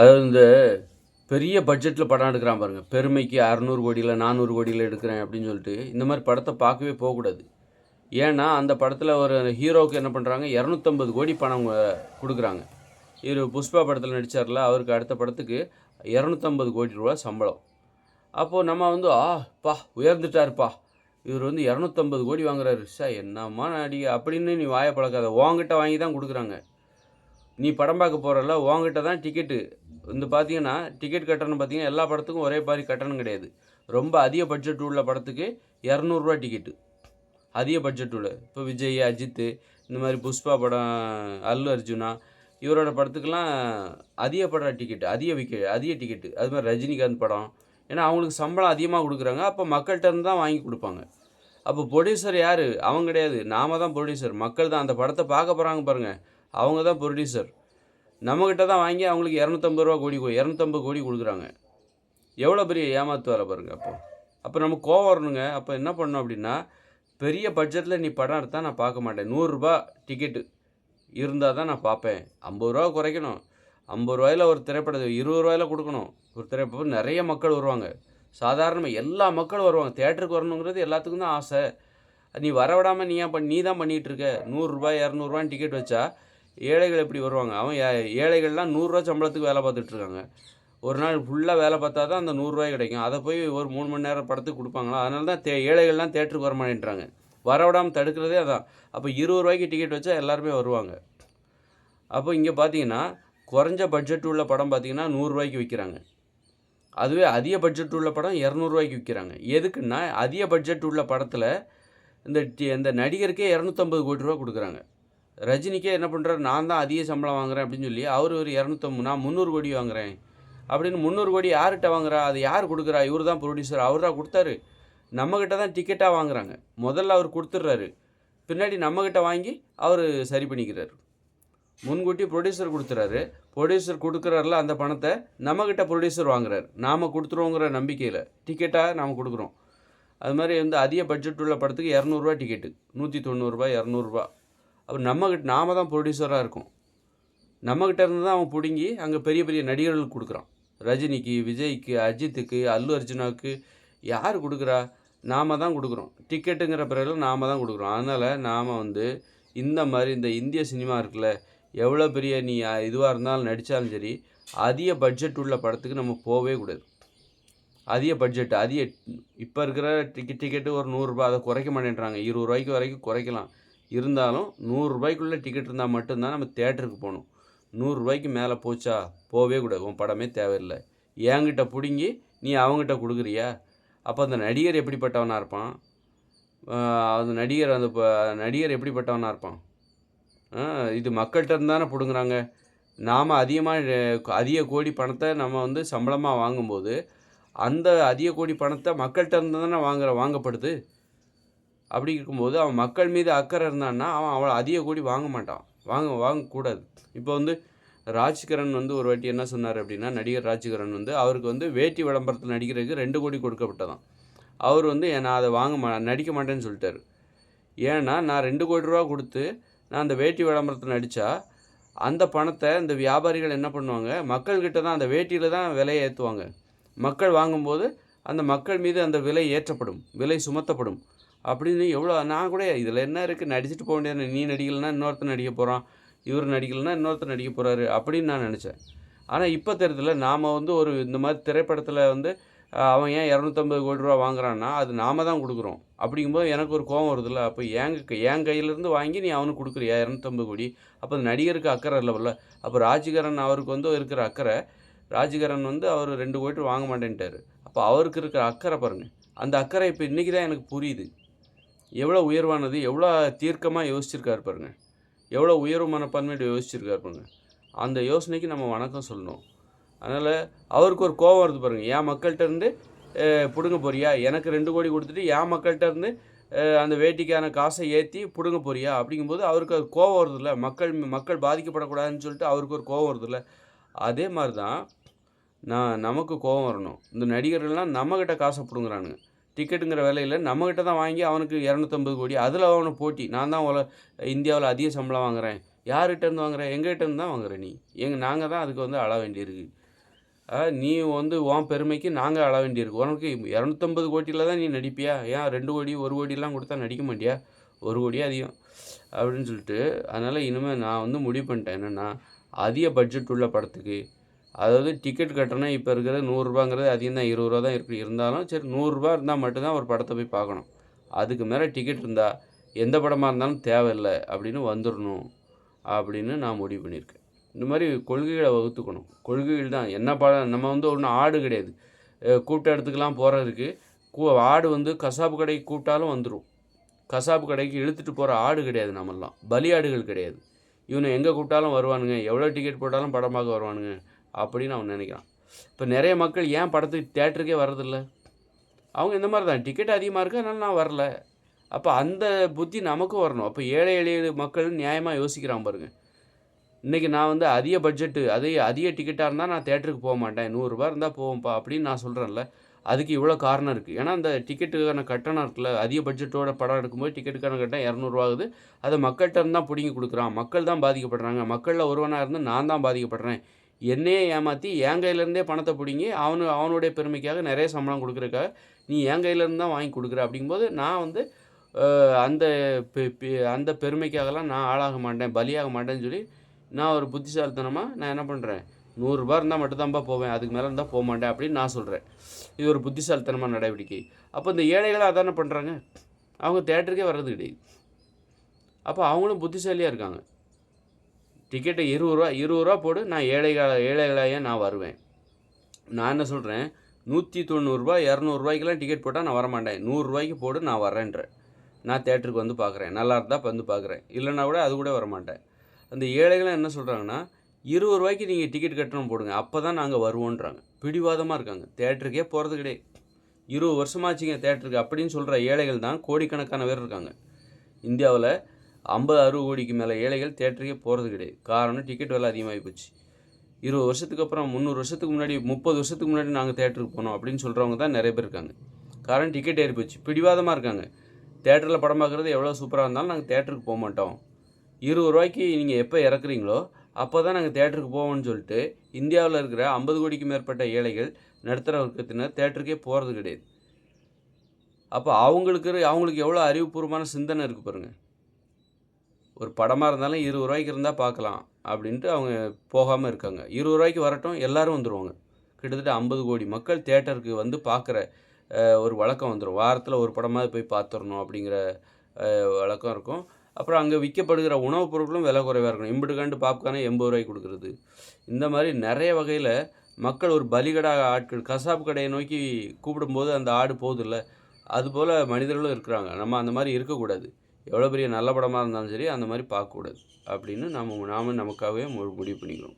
அதாவது இந்த பெரிய பட்ஜெட்டில் படம் எடுக்கிறான் பாருங்கள் பெருமைக்கு அறநூறு கோடியில் நானூறு கோடியில் எடுக்கிறேன் அப்படின்னு சொல்லிட்டு இந்த மாதிரி படத்தை பார்க்கவே போகக்கூடாது. ஏன்னா அந்த படத்தில் ஒரு ஹீரோவுக்கு என்ன பண்ணுறாங்க இரநூத்தம்பது கோடி பணம் கொடுக்குறாங்க. இவர் புஷ்பா படத்தில் நடித்தார்ல அவருக்கு அடுத்த படத்துக்கு இரநூத்தம்பது கோடி ரூபா சம்பளம். அப்போது நம்ம வந்து ஆ பா உயர்ந்துட்டாருப்பா. இவர் வந்து இரநூத்தம்பது கோடி வாங்குறாரு. சார் என்னம்மா நடிகை? அப்படின்னு நீ வாயை பழக்காத. உங்ககிட்ட வாங்கி தான் கொடுக்குறாங்க. நீ படம் பார்க்க போகிறல்ல உங்ககிட்ட தான் டிக்கெட்டு வந்து பார்த்தீங்கன்னா டிக்கெட் கட்டணம் பார்த்தீங்கன்னா எல்லா படத்துக்கும் ஒரே மாதிரி கட்டணம் கிடையாது. ரொம்ப அதிக பட்ஜெட் உள்ள படத்துக்கு இரநூறுவா டிக்கெட்டு அதிக பட்ஜெட் உள்ள. இப்போ விஜய் அஜித்து இந்த மாதிரி புஷ்பா படம் அல்லு அர்ஜுனா இவரோட படத்துக்கெல்லாம் படம் டிக்கெட் அதிக விக்க அதிக டிக்கெட்டு அது மாதிரி ரஜினிகாந்த் படம். ஏன்னா அவங்களுக்கு சம்பளம் அதிகமாக கொடுக்குறாங்க. அப்போ மக்கள்கிட்ட இருந்து தான் வாங்கி கொடுப்பாங்க. அப்போ ப்ரொடியூசர் யார்? அவங்க கிடையாது. நாம தான் ப்ரொடியூசர் மக்கள் தான் அந்த படத்தை பார்க்க போகிறாங்க பாருங்கள் அவங்க தான் ப்ரொடியூசர் நம்மக்கிட்ட தான் வாங்கி அவங்களுக்கு இரநூத்தம்பது ரூபா கோடி இரநூத்தம்பது கோடி கொடுக்குறாங்க. எவ்வளோ பெரிய ஏமாத்து வர பாருங்கள் அப்போ. அப்போ நம்ம கோவம் வரணுங்க. அப்போ என்ன பண்ணணும் அப்படின்னா பெரிய பட்ஜெட்டில் நீ படம் எடுத்தால் நான் பார்க்க மாட்டேன். நூறுரூபா டிக்கெட்டு இருந்தால் தான் நான் பார்ப்பேன். ஐம்பது ரூபா குறைக்கணும். ஐம்பது ரூபாயில் ஒரு திரைப்படத்தை இருபது ரூபாயில கொடுக்கணும். ஒரு திரைப்படம் நிறைய மக்கள் வருவாங்க. சாதாரணமாக எல்லா மக்களும் வருவாங்க. தேட்டருக்கு வரணுங்கிறது எல்லாத்துக்கும் தான் ஆசை. நீ வர விடாமல் நீ ஏன் பண்ணி நீ தான் பண்ணிகிட்டு இருக்க? நூறுரூபா இரநூறுவான்னு டிக்கெட் வச்சா ஏழைகள் எப்படி வருவாங்க? அவன் ஏ- ஏழைகள்லாம் நூறுரூவா சம்பளத்துக்கு வேலை பார்த்துட்ருக்காங்க ஒரு நாள் ஃபுல்லாக வேலை பார்த்தா தான் அந்த நூறுரூவாய் கிடைக்கும். அதை போய் ஒரு மூணு மணி நேரம் படத்துக்கு கொடுப்பாங்களா? அதனால தான் தே ஏழைகள்லாம் தேட்டருக்கு வர மாட்டேன்றாங்க. வர விடாமல் தடுக்கிறதே அதான். அப்போ இருபது ரூபாய்க்கு டிக்கெட் வச்சா எல்லாருமே வருவாங்க. அப்போ இங்கே பார்த்தீங்கன்னா குறைஞ்ச பட்ஜெட் உள்ள படம் பார்த்தீங்கன்னா நூறுரூவாய்க்கு விற்கிறாங்க அதுவே அதிக பட்ஜெட் உள்ள படம் இரநூறுவாய்க்கு விற்கிறாங்க எதுக்குன்னா அதிக பட்ஜெட் உள்ள படத்தில் இந்த டி- இந்த நடிகருக்கே இரநூத்தம்பது கோடி ரூபா கொடுக்குறாங்க. ரஜினிக்கே என்ன பண்ணுறாரு நான் தான் அதிக சம்பளம் வாங்குறேன் அப்படின்னு சொல்லி அவர் ஒரு இரநூத்தம்பது நான் முந்நூறு கோடி வாங்குறேன். அப்படின்னு முந்நூறு கோடி யார்கிட்ட வாங்குறா? அது யார் கொடுக்குறா? இவர் தான் ப்ரொடியூசர் அவர் தான் கொடுத்தாரு. நம்மக்கிட்ட தான் டிக்கெட்டாக வாங்குறாங்க. முதல்ல அவர் கொடுத்துட்றாரு. பின்னாடி நம்மக்கிட்ட வாங்கி அவர் சரி பண்ணிக்கிறாரு. முன்கூட்டி ப்ரொடியூசர் கொடுத்துறாரு. ப்ரொடியூசர் கொடுக்குறாருல அந்த பணத்தை நம்மக்கிட்ட ப்ரொடியூசர் வாங்குறாரு. நாம் கொடுத்துருவோங்கிற நம்பிக்கையில் டிக்கெட்டாக நாம் கொடுக்குறோம். அது மாதிரி வந்து அதிக பட்ஜெட் உள்ள படத்துக்கு இரநூறுவா டிக்கெட்டு நூற்றி தொண்ணூறுரூபா இரநூறுபா அப்புறம் நம்மக்கிட்ட நாம தான் ப்ரொடியூசராக இருக்கும். நம்மக்கிட்ட இருந்து தான் அவன் பிடுங்கி அங்கே பெரிய பெரிய நடிகர்களுக்கு கொடுக்குறான். ரஜினிக்கு விஜய்க்கு அஜித்துக்கு அல்லு அர்ஜுனாவுக்கு யார் கொடுக்குறா? நாம தான் கொடுக்குறோம். டிக்கெட்டுங்கிற பிறகு நாம தான் கொடுக்குறோம். அதனால் நாம் வந்து இந்த மாதிரி இந்த இந்திய சினிமா இருக்குல்ல எவ்வளோ பெரிய நீ இதுவாக இருந்தாலும் நடித்தாலும் சரி அதிக பட்ஜெட் உள்ள படத்துக்கு நம்ம போகவே கூடாது. அதிக பட்ஜெட் அதிக இப்போ இருக்கிற டிக்கெட் டிக்கெட்டு ஒரு நூறுரூபா அதை குறைக்க மாட்டேன்றாங்க. இருபது ரூபாய்க்கு வரைக்கும் குறைக்கலாம். இருந்தாலும் நூறுரூபாய்க்குள்ளே டிக்கெட் இருந்தால் மட்டும்தான் நம்ம தேட்டருக்கு போகணும். நூறுரூபாய்க்கு மேலே போச்சா? போகவே கூடாது. உன் படமே தேவையில்லை. என்கிட்ட பிடுங்கி நீ அவங்ககிட்ட கொடுக்குறியா? அப்போ அந்த நடிகர் எப்படிப்பட்டவனாக இருப்பான்? அந்த நடிகர் அந்த ப- நடிகர் எப்படிப்பட்டவனாக இருப்பான்? இது மக்கள்கிட்ட இருந்தானே பிடுங்குறாங்க. நாம் அதிகமாக அதிக கோடி பணத்தை நம்ம வந்து சம்பளமாக வாங்கும்போது அந்த அதிக கோடி பணத்தை மக்கள்கிட்ட இருந்து தானே வாங்குற வாங்கப்படுது? அப்படி இருக்கும்போது அவன் மக்கள் மீது அக்கறை இருந்தான்னா அவன் அவளை அதிக கோடி வாங்க மாட்டான். வாங்க வாங்கக்கூடாது இப்போ வந்து ராஜ்கிரண் வந்து ஒரு வாட்டி என்ன சொன்னார் அப்படின்னா நடிகர் ராஜ்கிரண் வந்து அவருக்கு வந்து வேட்டி விளம்பரத்தில் நடிக்கிறதுக்கு ரெண்டு கோடி கொடுக்கப்பட்டதான் அவர் வந்து நான் அதை வாங்க மா நடிக்க மாட்டேன்னு சொல்லிட்டாரு. ஏன்னா நான் ரெண்டு கோடி ரூபா கொடுத்து நான் அந்த வேட்டி விளம்பரத்தில் நடித்தா அந்த பணத்தை இந்த வியாபாரிகள் என்ன பண்ணுவாங்க? மக்கள்கிட்ட தான் அந்த வேட்டியில் தான் விலையை ஏற்றுவாங்க மக்கள் வாங்கும்போது அந்த மக்கள் மீது அந்த விலை ஏற்றப்படும். விலை சுமத்தப்படும். அப்படின்னு எவ்வளோ நான் கூட இதில் என்ன இருக்குது நடிச்சுட்டு போக வேண்டியது நீ நடிக்கலைன்னா இன்னொருத்தர் நடிக்க போகிறான் இவர் நடிக்கலைன்னா இன்னொருத்தர் நடிக்க போகிறாரு அப்படின்னு நான் நினச்சேன். ஆனால் இப்போ தெரியுதுல நாம் வந்து ஒரு இந்த மாதிரி திரைப்படத்தில் வந்து அவன் ஏன் இரநூத்தம்பது கோடி ரூபா வாங்குறான்னா அது நாம தான் கொடுக்குறோம். அப்படிங்கும்போது எனக்கு ஒரு கோவம் வருதுல்ல அப்போ எங்க என் கையிலேருந்து வாங்கி நீ அவனுக்கு கொடுக்குறியா இரநூத்தம்பது கோடி? அப்போ நடிகருக்கு அக்கறை இல்லைல்ல அப்போ ராஜிகரன் அவருக்கு வந்து இருக்கிற அக்கறை ராஜிகரன் வந்து அவர் ரெண்டு கோடி வாங்க மாட்டேன்ட்டாரு. அப்போ அவருக்கு இருக்கிற அக்கறை பாருங்கள் அந்த அக்கறை இப்போ இன்றைக்கி தான் எனக்கு புரியுது. எவ்வளோ உயர்வானது எவ்வளோ தீர்க்கமாக யோசிச்சிருக்காரு பாருங்க. எவ்வளோ உயர்வு மனப்பான்மையோட யோசிச்சிருக்காரு பாருங்க. அந்த யோசனைக்கு நம்ம வணக்கம் சொல்லணும். அதனால் அவருக்கு ஒரு கோபம் வருது பாருங்கள் என் மக்கள்கிட்ட இருந்து பிடுங்க போறியா? எனக்கு ரெண்டு கோடி கொடுத்துட்டு என் மக்கள்கிட்ட இருந்து அந்த வேட்டிக்கான காசை ஏற்றி பிடுங்க போறியா? அப்படிங்கும்போது அவருக்கு அது கோவம் வருதில்ல. மக்கள் மக்கள் பாதிக்கப்படக்கூடாதுன்னு சொல்லிட்டு அவருக்கு ஒரு கோவம் வருதுல்ல. அதே மாதிரி தான் நான் நமக்கு கோவம் வரணும். இந்த நடிகர்கள்லாம் நம்மக்கிட்ட காசை பிடுங்குறானுங்க. டிக்கெட்டுங்கிற விலையில் நம்மக்கிட்ட தான் வாங்கி அவனுக்கு இரநூத்தம்பது கோடி. அதில் அவனை போட்டி. நான் தான் உல இந்தியாவில் அதிக சம்பளம் வாங்குறேன். யார்கிட்ட இருந்து வாங்குறேன் எங்ககிட்ட இருந்து தான் வாங்குறேன் நீ. எங்க நாங்கள் தான் அதுக்கு வந்து அழ வேண்டியிருக்கு. நீ வந்து உன் பெருமைக்கு நாங்கள் அழ வேண்டியிருக்கு. உனக்கு இரநூத்தம்பது கோடியில் தான் நீ நடிப்பியா? ஏன் ரெண்டு கோடி ஒரு கோடிலாம் கொடுத்தா நடிக்க மாட்டியா? ஒரு கோடியே அதிகம். அப்படின்னு சொல்லிட்டு அதனால் இனிமேல் நான் வந்து முடிவு பண்ணிட்டேன். என்னென்னா அதிக பட்ஜெட் உள்ள படத்துக்கு அதாவது டிக்கெட் கட்டணம் இப்போ இருக்கிறது நூறுரூபாங்கிறது அதிகம் தான் இருபது ரூபா தான் இருக்கு. இருந்தாலும் சரி நூறுரூபா இருந்தால் மட்டும்தான் ஒரு படத்தை போய் பார்க்கணும். அதுக்கு மேலே டிக்கெட் இருந்தால் எந்த படமாக இருந்தாலும் தேவையில்லை அப்படின்னு வந்துடணும் அப்படின்னு நான் முடிவு பண்ணியிருக்கேன். இந்த மாதிரி கொள்கைகளை வகுத்துக்கணும். கொள்கைகள் தான். என்ன படம் நம்ம வந்து ஒன்றும் ஆடு கிடையாது. கூப்பிட்ட கூட்ட இடத்துக்குலாம் போகிறதுக்கு கூ ஆடு வந்து கசாப்பு கடைக்கு கூப்பிட்டாலும் வந்துடும் கசாப்பு கடைக்கு இழுத்துட்டு போகிற ஆடு கிடையாது நம்மெல்லாம். பலியாடுகள் கிடையாது. இவனை எங்கே கூப்பிட்டாலும் வருவானுங்க. எவ்வளோ டிக்கெட் போட்டாலும் படம் பார்க்க வருவானுங்க. அப்படின்னு அவன் நினைக்கிறான். இப்போ நிறைய மக்கள் ஏன் படத்துக்கு தேட்டருக்கே வர்றதில்ல? அவங்க இந்த மாதிரி தான் டிக்கெட் அதிகமாக இருக்குது அதனால் நான் வரல. அப்போ அந்த புத்தி நமக்கும் வரணும். அப்போ ஏழை எளிய மக்கள் நியாயமாக யோசிக்கிறான் பாருங்கள் இன்றைக்கி நான் வந்து அதிக பட்ஜெட்டு அதே அதிக டிக்கெட்டாக இருந்தால் நான் தேட்டருக்கு போக மாட்டேன். நூறுரூவா இருந்தால் போவோம்ப்பா அப்படின்னு நான் சொல்கிறேன்ல அதுக்கு இவ்வளோ காரணம் இருக்குது ஏன்னா அந்த டிக்கெட்டுக்கான கட்டணம் இருக்குல்ல அதிக பட்ஜெட்டோட படம் எடுக்கும்போது டிக்கெட்டுக்கான கட்டணம் இரநூறுவா ஆகுது. அதை மக்கள்கிட்ட இருந்தால் தான் பிடுங்கி கொடுக்குறான். மக்கள் தான் பாதிக்கப்படுறாங்க. மக்களில் ஒருவனாக இருந்து நான் தான் பாதிக்கப்படுறேன். என்னையே ஏமாற்றி என் கையிலேருந்தே பணத்தை பிடுங்கி அவனு அவனுடைய பெருமைக்காக நிறைய சம்பளம் கொடுக்குறக்காக நீ என் கையிலேருந்து தான் வாங்கி கொடுக்குற அப்படிங்கும்போது நான் வந்து அந்த பெ- அந்த பெருமைக்காகலாம் நான் ஆளாக மாட்டேன் பலியாக மாட்டேன்னு சொல்லி நான் ஒரு புத்திசாலித்தனமாக நான் என்ன பண்ணுறேன் நூறுரூபா இருந்தால் மட்டும்தான்ப்பா போவேன் அதுக்கு மேலே இருந்தால் போக மாட்டேன் அப்படின்னு நான் சொல்கிறேன் இது ஒரு புத்திசாலித்தனமான நடவடிக்கை. அப்போ இந்த ஏழைகளை அதானே பண்ணுறாங்க அவங்க தேட்டருக்கே வர்றது கிடையாது அப்போ அவங்களும் புத்திசாலியாக இருக்காங்க. டிக்கெட்டை இருபது ரூபா இருபது ரூபா போடு நான் ஏழைகள ஏழைகளாக நான் வருவேன். நான் என்ன சொல்கிறேன் நூற்றி தொண்ணூறுரூவா இரநூறுவாய்க்கெல்லாம் டிக்கெட் போட்டால் நான் வரமாட்டேன். நூறுரூவாய்க்கு போடு நான் வரேன்றேன் நான் தேட்டருக்கு வந்து பார்க்குறேன் நல்லா இருந்தால் வந்து பார்க்குறேன் இல்லைன்னா கூட அது கூட வரமாட்டேன். அந்த ஏழைகளாம் என்ன சொல்கிறாங்கன்னா இருபது ரூபாய்க்கு நீங்கள் டிக்கெட் கட்டணம் போடுங்க. அப்போ தான் நாங்கள் வருவோன்றாங்க. பிடிவாதமாக இருக்காங்க. தேட்டருக்கே போகிறது கிடையாது. இருபது வருஷமாச்சுங்க தேட்டருக்கு அப்படின்னு சொல்கிற ஏழைகள் தான் கோடிக்கணக்கான பேர் இருக்காங்க. இந்தியாவில் ஐம்பது அறுபது கோடிக்கு மேலே ஏழைகள் தேட்டருக்கே போகிறது கிடையாது. காரணம் டிக்கெட் விலை அதிகமாகி போச்சு. இருபது வருஷத்துக்கு அப்புறம் முந்நூறு வருஷத்துக்கு முன்னாடி முப்பது வருஷத்துக்கு முன்னாடி நாங்கள் தேட்டருக்கு போனோம் அப்படின்னு சொல்கிறவங்க தான் நிறைய பேர் இருக்காங்க. காரணம் டிக்கெட் ஏறி போச்சு. பிடிவாதமாக இருக்காங்க. தேட்டரில் படம் பார்க்குறது எவ்வளோ சூப்பராக இருந்தாலும் நாங்கள் தேட்டருக்கு போக மாட்டோம். இருபது ரூபாய்க்கு நீங்கள் எப்போ இறக்குறீங்களோ அப்போ தான் நாங்கள் தேட்டருக்கு போவோம்னு சொல்லிட்டு இந்தியாவில் இருக்கிற ஐம்பது கோடிக்கு மேற்பட்ட ஏழைகள் நடுத்தர வர்க்கத்தினர் தேட்டருக்கே போகிறது கிடையாது. அப்போ அவங்களுக்கு அவங்களுக்கு எவ்வளோ அறிவுபூர்வமான சிந்தனை இருக்குது பாருங்கள் ஒரு படமாக இருந்தாலும் இருபது ரூபாய்க்கு இருந்தால் பார்க்கலாம் அப்படின்ட்டு அவங்க போகாமல் இருக்காங்க. இருபது ரூபாய்க்கு வரட்டும் எல்லாரும் வந்துடுவாங்க கிட்டத்தட்ட ஐம்பது கோடி மக்கள் தேட்டருக்கு வந்து பார்க்குற ஒரு வழக்கம் வந்துடும் வாரத்தில் ஒரு படமாக போய் பார்த்துடணும் அப்படிங்கிற வழக்கம் இருக்கும். அப்புறம் அங்கே விற்கப்படுகிற உணவுப் பொருட்களும் விலை குறைவாக இருக்கணும். இம்புட்டு கண்டு பாப்கார்னே எண்பது ரூபாய்க்கு கொடுக்குறது. இந்த மாதிரி நிறைய வகையில் மக்கள் ஒரு பலிகடா ஆட்கள் கசாப்பு கடையை நோக்கி கூப்பிடும்போது அந்த ஆடு போகுதில்ல அதுபோல் மனிதர்களும் இருக்கிறாங்க. நம்ம அந்த மாதிரி இருக்கக்கூடாது. எவ்வளோ பெரிய நல்ல படமாக இருந்தாலும் சரி அந்த மாதிரி பார்க்கக்கூடாது. அப்படின்னு நம்ம நாம நமக்காகவே மு- முடிவு பண்ணிக்கிறோம்.